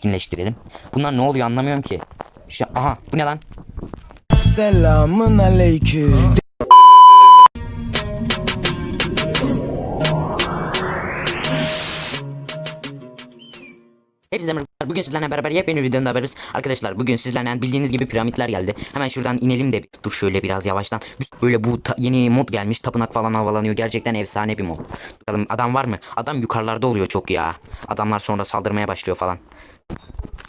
etkinleştirelim. Bunlar ne oluyor anlamıyorum ki. Şu, aha bu ne lan? Selamın aleyküm. Hepinize merhabalar. Bugün sizlerle beraber yepyeni bir videonun haberiz. Arkadaşlar bugün sizlerle bildiğiniz gibi piramitler geldi. Hemen şuradan inelim de dur şöyle biraz yavaştan. Böyle bu yeni mod gelmiş. Tapınak falan havalanıyor. Gerçekten efsane bir mod. Bakalım adam var mı? Adam yukarılarda oluyor çok ya. Adamlar sonra saldırmaya başlıyor falan.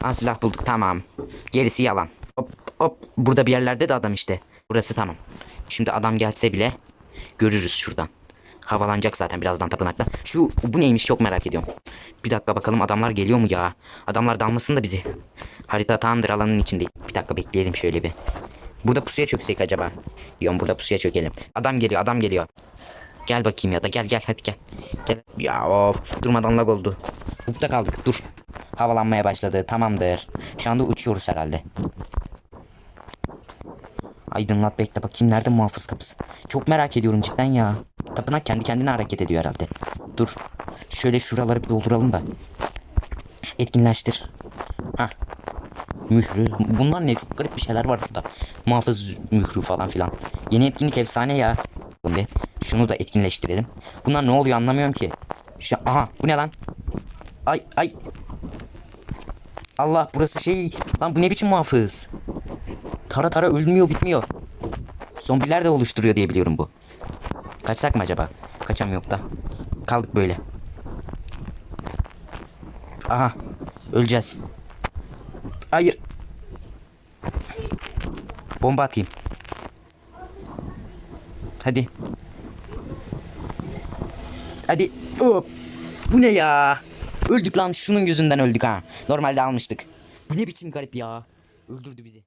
Ha silah bulduk tamam. Gerisi yalan. Hop hop burada bir yerlerde de adam işte. Burası tamam. Şimdi adam gelse bile görürüz şuradan. Havalanacak zaten birazdan tapınakta. Şu bu neymiş çok merak ediyorum. Bir dakika bakalım adamlar geliyor mu ya? Adamlar dalmasın da bizi. Harita tamamdır alanın içinde. Bir dakika bekleyelim şöyle bir. Burada pusuya çöksek acaba? Diyorum burada pusuya çökelim. Adam geliyor adam geliyor. Gel bakayım ya da gel gel hadi gel. Gel. Ya of durmadan lag oldu. Bukta kaldık dur. Havalanmaya başladı tamamdır. Şu anda uçuyoruz herhalde. Aydınlat bekle bakayım nerede muhafız kapısı. Çok merak ediyorum cidden ya. Tapınak kendi kendine hareket ediyor herhalde. Dur. Şöyle şuraları bir dolduralım da. Etkinleştir. Ha. Mührü. Bunlar ne çok garip bir şeyler var burada. Muhafız mührü falan filan. Yeni etkinlik efsane ya. Bir. Şunu da etkinleştirelim. Bunlar ne oluyor anlamıyorum ki. Şu, aha bu ne lan? Ay ay. Allah burası şey. Lan bu ne biçim muhafız? Tara tara ölmüyor bitmiyor. Zombiler de oluşturuyor diye biliyorum bu. Kaçsak mı acaba? Kaçam yok da. Kaldık böyle. Aha. Öleceğiz. Hayır. Bomba atayım. Hadi. Hadi. Hop. Bu ne ya? Öldük lan şunun yüzünden öldük ha. Normalde almıştık. Bu ne biçim garip ya. Öldürdü bizi.